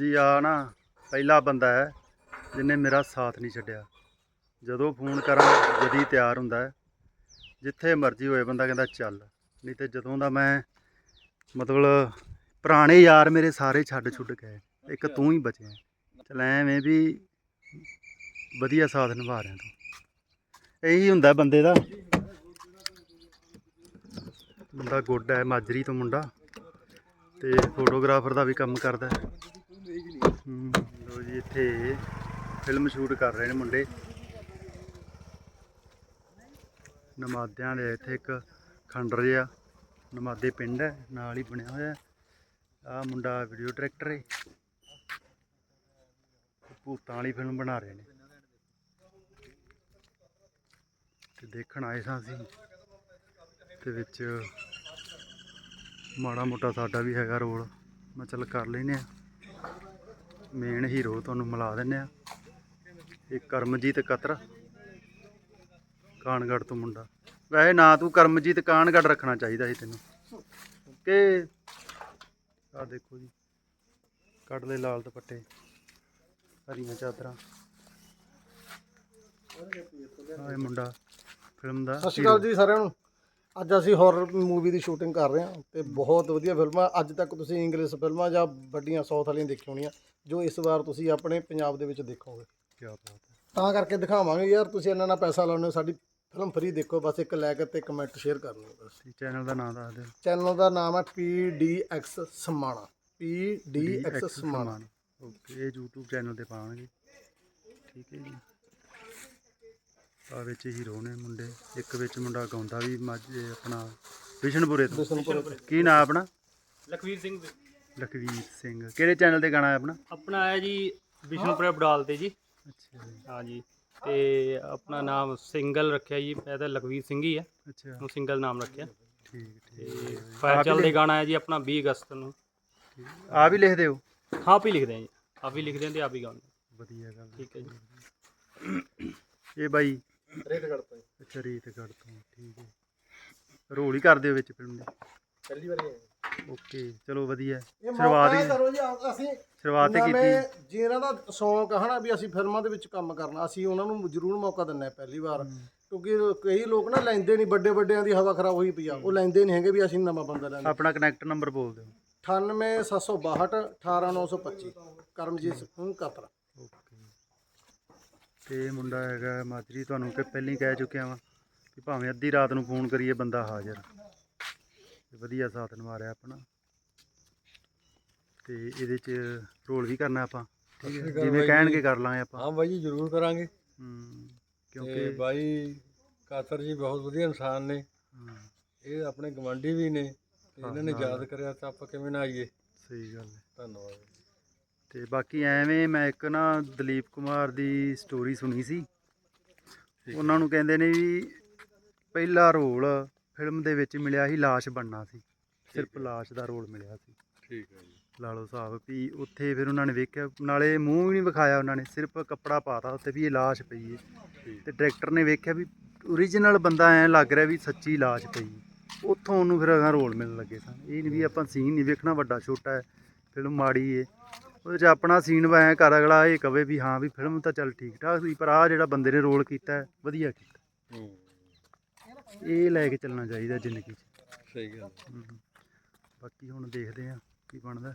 ਜੀ, ਆ ਨਾ ਪਹਿਲਾ ਬੰਦਾ ਹੈ ਜਿਹਨੇ ਮੇਰਾ ਸਾਥ ਨਹੀਂ ਛੱਡਿਆ। ਜਦੋਂ ਫੋਨ ਕਰਾਂ, ਜਦੀ ਤਿਆਰ ਹੁੰਦਾ ਹੈ। ਜਿੱਥੇ ਮਰਜ਼ੀ ਹੋਏ ਬੰਦਾ ਕਹਿੰਦਾ ਚੱਲ। ਨਹੀਂ ਤੇ ਜਦੋਂ ਦਾ ਮੈਂ ਮਤਲਬ ਪੁਰਾਣੇ ਯਾਰ ਮੇਰੇ ਸਾਰੇ ਛੱਡ ਛੁੱਟ ਗਏ ਇੱਕ ਤੂੰ ਹੀ ਬਚਿਆ ਚਲ ਐਵੇਂ ਵੀ ਵਧੀਆ ਸਾਥ ਨਿਭਾ ਰਿਹਾ ਤੂੰ। ਇਹੀ ਹੁੰਦਾ ਬੰਦੇ ਦਾ। ਬੰਦਾ ਗੁੱਡ ਹੈ, ਮਾਜਰੀ ਤੋਂ ਮੁੰਡਾ। ਤੇ ਫੋਟੋਗ੍ਰਾਫਰ ਦਾ ਵੀ ਕੰਮ ਕਰਦਾ ਹੈ। ਲੋ ਜੀ ਇੱਥੇ ਫਿਲਮ ਸ਼ੂਟ ਕਰ ਰਹੇ ਨੇ ਮੁੰਡੇ। ਨਮਾਦਿਆਂ ਦੇ ਇੱਥੇ ਇੱਕ ਖੰਡਰ ਜਿਹਾ ਨਮਾਦੇ ਪਿੰਡ ਹੈ ਨਾਲ ਹੀ ਬਣਿਆ ਹੋਇਆ। ਆ ਮੁੰਡਾ ਵੀਡੀਓ ਡਾਇਰੈਕਟਰ ਹੈ ਭੂਤਾਂ ਵਾਲੀ ਫਿਲਮ ਬਣਾ ਰਹੇ ਨੇ। ਤੇ ਦੇਖਣ ਆਏ ਸਾਂ ਅਸੀਂ। ਤੇ ਵਿੱਚ ਮਾੜਾ ਮੋਟਾ ਸਾਡਾ ਵੀ ਹੈਗਾ ਰੋਲ। ਮੈਂ ਚੱਲ ਕਰ ਲੈਨੇ ਆ ਮੇਨ ਹੀਰੋ ਤੁਹਾਨੂੰ ਮਿਲਾ ਦਿੰਨੇ ਆ। ਇਹ ਕਰਮਜੀਤ ਕਤਰ ਕਾਨਗੜ ਤੋਂ ਮੁੰਡਾ। ਵੈਸੇ ਨਾ ਤੂੰ ਕਰਮਜੀਤ ਕਾਨਗੜ ਰੱਖਣਾ ਚਾਹੀਦਾ ਸੀ ਤੈਨੂੰ। ਕਿ ਆ ਦੇਖੋ ਜੀ। ਕੱਢ ਲੈ ਲਾਲ ਦੁਪੱਟੇ। ਹਰੀਆਂ ਚਾਦਰਾਂ। ਆ ਇਹ ਮੁੰਡਾ ਫਿਲਮ ਦਾ ਸਤਿ ਸ਼੍ਰੀ ਅਕਾਲ ਜੀ ਸਾਰਿਆਂ ਨੂੰ। ਅੱਜ ਅਸੀਂ ਹਾਰਰ ਮੂਵੀ ਦੀ ਸ਼ੂਟਿੰਗ ਕਰ ਰਹੇ ਹਾਂ ਤੇ ਬਹੁਤ ਵਧੀਆ ਫਿਲਮਾਂ ਅੱਜ ਤੱਕ ਤੁਸੀਂ ਇੰਗਲਿਸ਼ ਫਿਲਮਾਂ ਜਾਂ ਵੱਡੀਆਂ ਸਾਊਥ ਵਾਲੀਆਂ ਦੇਖੀਆਂ ਹੋਣੀਆਂ। ਜੋ ਇਸ ਵਾਰ ਤੁਸੀਂ ਆਪਣੇ ਪੰਜਾਬ ਦੇ ਵਿੱਚ ਦੇਖੋਗੇ। ਕੀ ਬਾਤ ਹੈ। ਤਾਂ ਕਰਕੇ ਦਿਖਾਵਾਂਗੇ ਯਾਰ ਤੁਸੀਂ ਇੰਨਾ ਨਾ ਪੈਸਾ ਲਾਉਂਦੇ ਹੋ ਸਾਡੀ ਫਿਲਮ ਫ੍ਰੀ ਦੇਖੋ ਬਸ ਇੱਕ ਲਾਇਕ ਤੇ ਕਮੈਂਟ ਸ਼ੇਅਰ ਕਰ ਲਓ ਬਸ। ਚੈਨਲ ਦਾ ਨਾਮ ਦੱਸ ਦਿਓ। ਚੈਨਲ ਦਾ ਨਾਮ ਹੈ PDX Samana. PDX Samana. Okay ਇਹ YouTube ਚੈਨਲ ਤੇ ਪਾਵਾਂਗੇ ਠੀਕ ਹੈ ਜੀ। ਆ ਵਿੱਚ ਹੀਰੋ ਨੇ ਮੁੰਡੇ ਇੱਕ ਵਿੱਚ ਮੁੰਡਾ ਗਾਉਂਦਾ ਵੀ ਮਾਝੇ ਆਪਣਾ ਵਿਸ਼ਨਪੁਰੇ ਤੋਂ। ਕੀ ਨਾਮ ਆਪਣਾ? ਲਖਵੀਰ ਸਿੰਘ ਲਖਵੀਰ ਸਿੰਘ। ਕਿਹੜੇ ਚੈਨਲ ਤੇ ਗਾਣਾ ਹੈ ਆਪਣਾ? ਆਪਣਾ ਹੈ ਜੀ ਵਿਸ਼ਨੂਪੁਰਾ ਬਡਾਲ ਤੇ ਜੀ। ਅੱਛਾ ਜੀ। ਹਾਂਜੀ ਤੇ ਆਪਣਾ ਨਾਮ ਸਿੰਗਲ ਰੱਖਿਆ ਜੀ ਇਹ ਤਾਂ ਲਖਵੀਰ ਸਿੰਘ ਹੀ ਹੈ ਅੱਛਾ। ਉਹ ਸਿੰਗਲ ਨਾਮ ਰੱਖਿਆ। ਠੀਕ ਤੇ ਠੀਕ ਫਾਇਰ ਚੱਲਦੇ ਗਾਣਾ ਹੈ ਜੀ ਆਪਣਾ 20 ਅਗਸਤ ਨੂੰ। ਆ ਵੀ ਲਿਖਦੇ ਹੋ? ਆਪ ਹੀ ਲਿਖਦੇ ਹਾਂ ਜੀ। ਆਪ ਹੀ ਲਿਖਦੇ ਹਾਂ ਤੇ ਆਪ ਹੀ ਗਾਉਂਦੇ ਹਾਂ। ਵਧੀਆ ਗੱਲ ਠੀਕ ਹੈ ਜੀ। ਇਹ ਬਾਈ? ਰੇਟ ਕਰਤਾ ਜੀ ਅੱਛਾ ਰੀਤਗੜ੍ਹ ਤੋਂ ਠੀਕ ਹੈ। ਰੋਲ ਹੀ ਕਰਦੇ ਹੋ ਵਿੱਚ ਫਿਲਮ ਦੇ? ਪਹਿਲੀ ਵਾਰੀ ਆਏ ਓਕੇ। ਚਲੋ ਵਧੀਆ। ਇਹ ਸ਼ੁਰੂਆਤ ਹੀ ਕਰੋ ਜੀ ਅਸੀਂ ਸ਼ੁਰੂਆਤ ਹੀ ਕੀਤੀ। ਜਿਹਨਾਂ ਦਾ ਸ਼ੌਂਕ ਹਨਾ ਵੀ ਅਸੀਂ ਫਿਲਮਾਂ ਦੇ ਵਿੱਚ ਕੰਮ ਕਰਨਾ। ਅਸੀਂ ਉਹਨਾਂ ਨੂੰ ਜ਼ਰੂਰ ਮੌਕਾ ਦਿੰਨੇ ਆ ਪਹਿਲੀ ਵਾਰ। ਕਿਉਂਕਿ ਕਈ ਲੋਕ ਨਾ ਲੈਂਦੇ ਨਹੀਂ ਵੱਡੇ ਵੱਡਿਆਂ ਦੀ ਹਵਾ ਖਰਾਬ ਹੋਈ ਪਈ ਆ। ਉਹ ਲੈਂਦੇ ਨਹੀਂ ਹੈਗੇ ਵੀ ਅਸੀਂ ਨਵਾਂ ਬੰਦਾ ਲੈਣਾ। ਆਪਣਾ ਕਨੈਕਟ ਨੰਬਰ ਬੋਲ ਦਿਓ। 98762 18925 ਕਰਮਜੀਤ ਸਿੰਘ ਕਾਤਰਾ। ਓਕੇ। ਤੇ ਮੁੰਡਾ ਹੈਗਾ ਮਾਜਰੀ ਤੁਹਾਨੂੰ ਕਿ ਪਹਿਲਾਂ ਹੀ ਕਹਿ ਚੁੱਕਿਆ ਵਾਂ ਕਿ ਭਾਵੇਂ ਅੱਧੀ ਰਾਤ ਨੂੰ ਫੋਨ ਕਰੀਏ ਬੰਦਾ ਹਾਜ਼ਰ ਵਧੀਆ ਸਾਥ ਨਿਭਾ ਰਿਹਾ ਆਪਣਾ। ਤੇ ਇਹਦੇ ਚ ਰੋਲ ਵੀ ਕਰਨਾ ਆਪਾਂ। ਠੀਕ ਹੈ ਜਿਵੇਂ ਕਹਿਣਗੇ ਕਰ ਲਾਂਗੇ ਆਪਾਂ। ਹਾਂ ਬਾਈ ਜੀ ਜ਼ਰੂਰ ਕਰਾਂਗੇ। ਕਿਉਂਕਿ ਬਾਈ ਕਾਤਰ ਜੀ ਬਹੁਤ ਵਧੀਆ ਇਨਸਾਨ ਨੇ। ਇਹ ਆਪਣੇ ਗਵਾਂਢੀ ਵੀ ਨੇ। ਤੇ ਇਹਨਾਂ ਨੇ ਯਾਦ ਕਰਿਆ ਤਾਂ ਆਪਾਂ ਕਿਵੇਂ ਨਾ ਆਈਏ। ਸਹੀ ਗੱਲ ਹੈ। ਧੰਨਵਾਦ। ਤੇ ਬਾਕੀ ਐਵੇਂ ਮੈਂ ਇੱਕ ਨਾ ਦਲੀਪ ਕੁਮਾਰ ਦੀ ਸਟੋਰੀ ਸੁਣੀ ਸੀ। ਉਹਨਾਂ ਨੂੰ ਕਹਿੰਦੇ ਨੇ ਵੀ ਪਹਿਲਾ ਰੋਲ ਫਿਲਮ ਦੇ ਵਿੱਚ ਮਿਲਿਆ ਸੀ ਲਾਸ਼ ਬਣਨਾ ਸੀ। ਸਿਰਫ ਲਾਸ਼ ਦਾ ਰੋਲ ਮਿਲਿਆ ਸੀ। ਠੀਕ ਹੈ ਜੀ। ਲਾ ਲਓ ਹਿਸਾਬ ਵੀ ਉੱਥੇ ਫਿਰ ਉਹਨਾਂ ਨੇ ਵੇਖਿਆ ਨਾਲੇ ਮੂੰਹ ਵੀ ਨਹੀਂ ਵਿਖਾਇਆ ਉਹਨਾਂ ਨੇ ਸਿਰਫ ਕੱਪੜਾ ਪਾਤਾ ਉੱਤੇ ਵੀ ਇਹ ਲਾਸ਼ ਪਈ ਹੈ ਤੇ ਡਾਇਰੈਕਟਰ ਨੇ ਵੇਖਿਆ ਵੀ ਓਰੀਜਨਲ ਬੰਦਾ ਐ ਲੱਗ ਰਿਹਾ ਵੀ ਸੱਚੀ ਲਾਸ਼ ਪਈ। ਉੱਥੋਂ ਉਹਨੂੰ ਫਿਰ ਅਗਾਂਹ ਰੋਲ ਮਿਲਣ ਲੱਗੇ ਸਨ। ਇਹ ਨਹੀਂ ਵੀ ਆਪਾਂ ਸੀਨ ਨਹੀਂ ਵੇਖਣਾ ਵੱਡਾ ਛੋਟਾ ਹੈ ਫਿਲਮ ਮਾੜੀ ਹੈ ਉਹਦੇ 'ਚ ਆਪਣਾ ਸੀਨ ਐਂ ਕਰ ਅਗਲਾ ਇਹ ਕਵੇ ਵੀ ਹਾਂ ਵੀ ਫਿਲਮ ਤਾਂ ਚੱਲ ਠੀਕ ਠਾਕ ਸੀ ਪਰ ਆ ਜਿਹੜਾ ਬੰਦੇ ਨੇ ਰੋਲ ਕੀਤਾ ਵਧੀਆ ਕੀਤਾ। ਹੂੰ। ਇਹ ਲੈ ਕੇ ਚੱਲਣਾ ਚਾਹੀਦਾ ਜ਼ਿੰਦਗੀ 'ਚ। ਸਹੀ ਗੱਲ। ਹਮ। ਬਾਕੀ ਹੁਣ ਦੇਖਦੇ ਆ ਕੀ ਬਣਦਾ।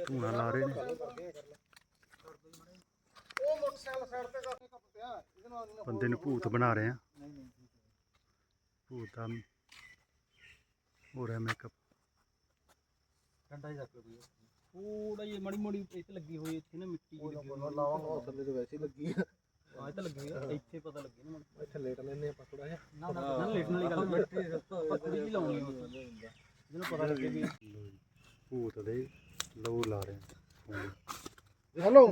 ਧੂਣਾ ਲਾ ਰਹੇ ਨੇ। ਉਹ ਮੋਟਰਸਾਈਕਲ ਸਾਈਡ ਤੇ ਕਰਕੇ ਕੱਪ ਪਿਆ ਇਹਦੇ ਨਾਲ ਨੀ ਨਾ ਬੰਦੇ ਨੂੰ ਭੂਤ ਬਣਾ ਰਹੇ ਆ। ਭੂਤ ਦਾ ਹੋ ਰਿਹਾ ਮੇਕਅਪ ਠੰਡਾ ਹੀ ਰੱਖ ਲਓ ਥੋੜਾ ਜਿਹਾ ਮਾੜੀ ਮੋੜੀ ਇੱਥੇ ਲੱਗੀ ਹੋਈ ਇੱਥੇ ਨਾ ਮਿੱਟੀ ਜਿਹੀ ਲੱਗੀ ਹੋਈ ਲਾਵਾਂਗਾ ਉਹ ਥੱਲੇ ਤੇ ਵੈਸੇ ਹੀ ਲੱਗੀ ਆ। ਹਾਂ ਇਹ ਤਾਂ ਲੱਗੀ ਹੋਈ ਆ, ਇੱਥੇ ਪਤਾ ਲੱਗੇ ਨਾ ਮੈਨੂੰ। ਇੱਥੇ ਲੇਟ ਲੈਨੇ ਆਪਾਂ ਥੋੜਾ ਜਿਹਾ। ਨਾ ਨਾ ਨਾ ਲੇਟਣ ਵਾਲੀ ਗੱਲ ਨਹੀਂ ਆਪਾਂ ਥੋੜੀ ਜਿਹੀ ਲਾਉਣੀ ਆ। ਜਿਹਨੂੰ ਪਤਾ ਲੱਗੇ ਵੀ ਲਓ ਜੀ, ਭੂਤ ਦੇ ਲਹੂ ਲਾ ਰਹੇ ਆ। ਹੈਲੋ।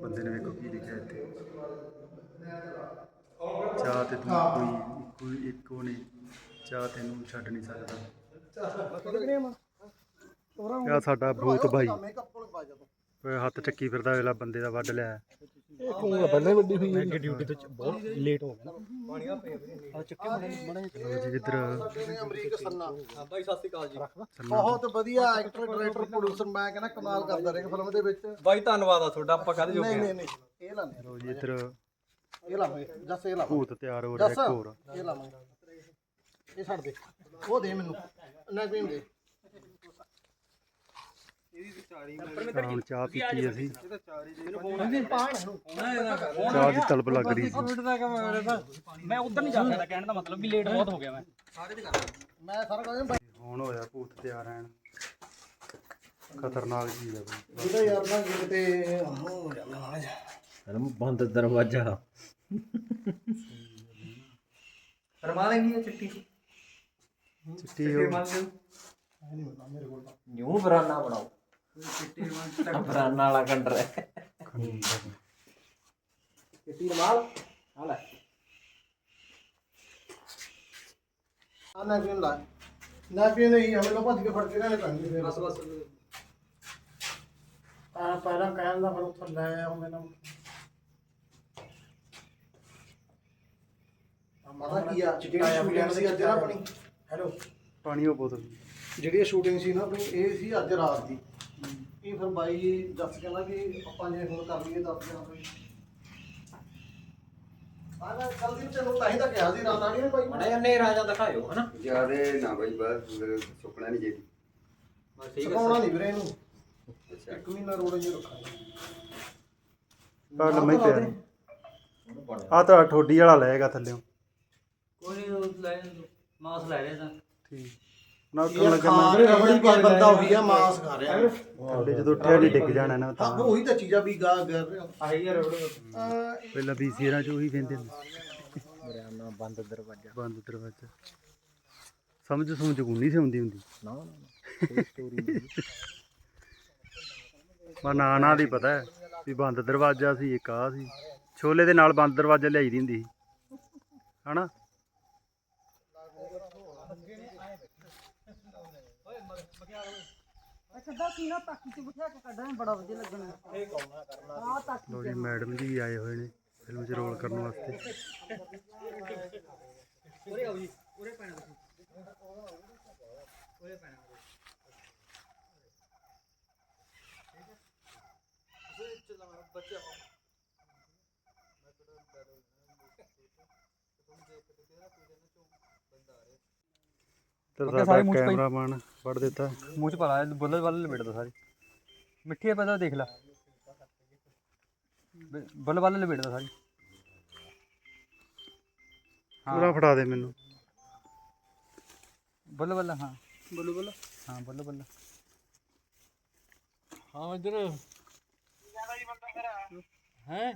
ਬੰਦੇ ਨੇ ਵੇਖੋ ਕੀ ਲਿਖਿਆ ਇੱਥੇ। ਚਾਹ ਤੇ ਤੂੰ ਕੋਈ ਕੋਈ ਇੱਕੋ ਨਹੀਂ। ਚਾਹ ਤੈਨੂੰ ਛੱਡ ਨਹੀਂ ਸਕਦਾ। ਕਿਹੜੇ ਮਾ ਤੋਰਾ ਇਹ ਸਾਡਾ ਭੂਤ ਭਾਈ। ਹੱਥ ਚੱਕੀ ਫਿਰਦਾ ਵੇਲਾ ਬੰਦੇ ਦਾ ਵੱਢ ਲਿਆ। ਇਹ ਕੂਆ ਪਹਿਲਾਂ ਹੀ ਵੱਡੀ ਹੋਈ ਹੈ। ਕਿ ਡਿਊਟੀ ਤੋਂ ਬਹੁਤ ਲੇਟ ਹੋ ਗਿਆ। ਆ ਚੱਕੇ ਬੜੇ ਬੜੇ ਲਓ ਜੀ ਇੱਧਰ ਅਮਰੀਕ ਸੰਨਾ? ਬਾਈ ਸਤਿ ਸ਼੍ਰੀ ਅਕਾਲ ਜੀ। ਬਹੁਤ ਵਧੀਆ ਐਕਟਰ ਡਾਇਰੈਕਟਰ ਪ੍ਰੋਡਿਊਸਰ ਮੈਂ ਕਹਿੰਦਾ ਕਮਾਲ ਕਰਦਾ ਰਿਹਾ ਫਿਲਮ ਦੇ ਵਿੱਚ। ਬਾਈ ਧੰਨਵਾਦ ਆ ਤੁਹਾਡਾ ਆਪਾਂ ਕਾਹਦੇ ਨਹੀਂ ਨਹੀਂ ਨਹੀਂ ਇਹ ਲਾਣੇ ਲਓ ਜੀ ਇੱਧਰ। ਇਹ ਲਾਵਾਂਗੇ ਜੱਸ ਇਹ ਲਾਵਾਂਗੇ ਭੂਤ ਤਿਆਰ ਹੋ ਰਿਹਾ ਇੱਕ ਹੋਰ। ਇਹ ਲਾਵਾਂਗੇ ਇਹ ਛੱਡ ਦੇ। ਉਹ ਦੇ ਮੈਨੂੰ। ਨਾ ਕੋਈ ਦੇ। ਤਾਂ ਹੁਣ ਚਾਹ ਪੀਤੀ ਅਸੀਂ। ਪਾਣ ਇਹਨੂੰ ਚਾਹ ਦੀ ਤਲਬ ਲੱਗ ਰਹੀ ਸੀ। ਮੈਂ ਉਧਰ ਨਹੀਂ ਜਾ ਸਕਦਾ ਕਹਿਣ ਦਾ ਮਤਲਬ ਵੀ ਲੇਟ ਬਹੁਤ ਹੋ ਗਿਆ ਮੈਂ। ਮੈਂ ਸਾਰਾ ਕੁਝ ਹੁਣ ਹੋਇਆ ਭੂਤ ਤਿਆਰ ਐਨ ਖਤਰਨਾਕ ਚੀਜ਼ ਹੈ ਬਈ ਜਿਹਦਾ ਯਾਰ ਨਾ ਕਿਤੇ ਹੋ ਜਾਂਦਾ ਬੰਦ ਦਰਵਾਜ਼ਾ। ਰਮਾ ਲੈਣੀ ਚਿੱਟੀ। ਚਿੱਟੀ ਉਹ। ਨਿਊ ਬਰਾਨਾ ਬਣਾਓ। ਬਰਾਨਾ ਵਾਲਾ ਕੰਡਰ ਹੈ ਕਿੱਟੀ ਰਮਾਲ ਆ ਲੈ। ਆ ਨਾ ਕਿਉਂ ਲਾ ਨਾ ਕਿਉਂ ਨਹੀਂ ਹਮੇ ਲੋਕ ਭੱਜ ਕੇ ਫੜ ਕੇ ਲੈਣੇ ਪੈਣਗੇ ਬਸ ਬਸ। ਆ ਪਹਿਲਾਂ ਕਹਿਣ ਦਾ ਫਿਰ ਉੱਥੇ ਲੈ ਆਉਂ ਮੈਨੂੰ। ਪਤਾ ਕੀ ਆ ਜਿਹੜੀ ਸ਼ੂਟਿੰਗ ਸੀ ਅੱਜ ਨਾ ਆਪਣੀ। ਹੈਲੋ। ਪਾਣੀ ਉਹ ਬੋਤਲ। ਜਿਹੜੀ ਸ਼ੂਟਿੰਗ ਸੀ ਨਾ ਆਪਣੀ ਇਹ ਸੀ ਅੱਜ ਰਾਤ ਦੀ। ਫਿਰ ਬਾਈ ਦੱਸ ਕਹਿੰਦਾ ਕਿ ਆਪਾਂ ਜੇ ਹੁਣ ਕਰ ਲਈਏ ਦੱਸ ਦਿਨਾਂ ਕੋਈ ਆ ਨਾ ਕੱਲ ਦੀ ਤੈਨੂੰ ਤਾਂ ਹੀ ਤਾਂ ਕਿਹਾ ਸੀ ਰਾਤ ਆਣੀ ਬਾਈ। ਮੜਾ ਨੇ ਰਾਜਾ ਦਿਖਾਇਓ ਹਨਾ? ਜਿਆਦੇ ਨਾ ਬਈ ਬਸ ਸੁਪਨਾ ਨਹੀਂ ਜੇ ਸਿਖਾਉਣਾ ਨਹੀਂ ਵੀਰੇ ਇਹਨੂੰ। ਇੱਕ ਮਹੀਨਾ ਰੋਡ ਜੀ ਰੱਖਾਂਗੇ। ਤਾਂ ਲੰਮਾ ਹੀ ਪਿਆ। ਆ ਤਾਂ ਠੋਡੀ ਵਾਲਾ ਲਏਗਾ ਥੱਲੇੋਂ ਕੋਈ ਨਹੀਂ ਲੈ ਮਾਸ ਲੈ ਰਿਹਾ ਤਾਂ। ਠੀਕ। ਨਾ ਉੱਤੋਂ ਯਾਰ ਲੱਗਾ ਖਾ ਮੈਂ ਰਬੜੀ ਪਾ ਬੰਦਾ ਉਹੀ ਆ ਮਾਸ ਖਾ ਰਿਹਾ। ਥੱਲੇ ਜਦੋਂ ਉੱਠਿਆ ਨਹੀਂ ਡਿੱਗ ਜਾਣਾ ਨਾ ਹਾਂ ਤਾਂ ਉਹੀ ਤਾਂ ਚੀਜ਼ਾਂ ਵੀ ਗਾ ਕਰ ਰਿਹਾ ਆਹੀ ਯਾਰ ਅਹ ਪਹਿਲਾਂ ਵੀ ਸੀਰਾਂ ਚ ਉਹੀ ਕਹਿੰਦੇ ਹੁੰਦੇ ਬਰਾਨਾ ਬੰਦ ਦਰਵਾਜ਼ਾ। ਬੰਦ ਦਰਵਾਜ਼ਾ। ਸਮਝ ਸਮਝ ਕੋਈ ਸੀ ਹੁੰਦੀ ਹੁੰਦੀ। ਨਾ ਨਾ ਨਾ ਕੋਈ ਸਟੋਰੀ ਮਾ ਨਾਂ ਨਾਂ ਦੀ ਪਤਾ ਹੈ ਵੀ ਬੰਦ ਦਰਵਾਜ਼ਾ ਸੀ ਇੱਕ ਆ ਸੀ। ਛੋਲੇ ਦੇ ਨਾਲ ਬੰਦ ਦਰਵਾਜ਼ਾ ਲਿਆਈ ਦੀ ਹੁੰਦੀ ਸੀ। ਹਨਾ? ਕੱਢਾ ਸੀ ਨਾ ਤਾਕੀ ਚ ਬਿਠਾ ਕੇ ਕੱਢਣਾ ਬੜਾ ਵਧੀਆ ਲੱਗਣਾ ਇਹ ਕੌਣਾ ਕਰਨਾ ਆ ਤਾਕੀ ਲੋ ਜੀ, ਮੈਡਮ ਜੀ ਆਏ ਹੋਏ ਨੇ ਫਿਲਮ 'ਚ ਰੋਲ ਕਰਨ ਵਾਸਤੇ। ਤੇ ਸਾਰੇ ਸਾਡਾ ਮੂੰਹ 'ਚ ਪਈ। ਕੈਮਰਾਮੈਨ ਵੜ ਦਿੱਤਾ। ਮੂੰਹ ਚ ਪਾ ਲਾ ਬੁੱਲੇ ਵੱਲ ਲਪੇਟਦਾ ਸਾਰੀ। ਮਿੱਠੀ ਹੈ ਪਹਿਲਾਂ ਦੇਖ ਲੈ। ਬ- ਬੁੱਲੇ ਵੱਲ ਲਪੇਟਦਾ ਸਾਰੀ। ਪੂਰਾ ਫੜਾ ਦੇ ਮੈਨੂੰ। ਬੁੱਲੇ ਵੱਲ ਹਾਂ। ਬੁੱਲੇ ਵੱਲ? ਹਾਂ ਬੁੱਲੇ ਵੱਲ। ਹਾਂ ਇੱਧਰ। ਹੈ?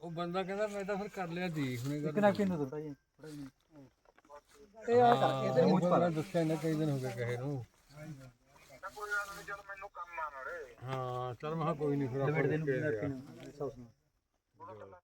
ਉਹ ਬੰਦਾ ਕਹਿੰਦਾ ਮੈਂ ਤਾਂ ਫਿਰ ਕਰ ਲਿਆ ਜੀ ਹੁਣੇ ਇੱਕ ਨੈਪਕਿਨ ਦੇ ਦਿੱਤਾ ਜੀ। ਇਹ ਆ ਇਹਦੇ ਦੱਸਿਆ ਨਾ ਕਈ ਦਿਨ ਹੋ ਗਏ ਕਹੇ ਨੂੰ। ਹਾਂ ਚਲ ਮੈਂ ਕਿਹਾ ਕੋਈ ਨਹੀਂ ਫਿਰ ਆਪਾਂ ਨੂੰ ਨਾਲ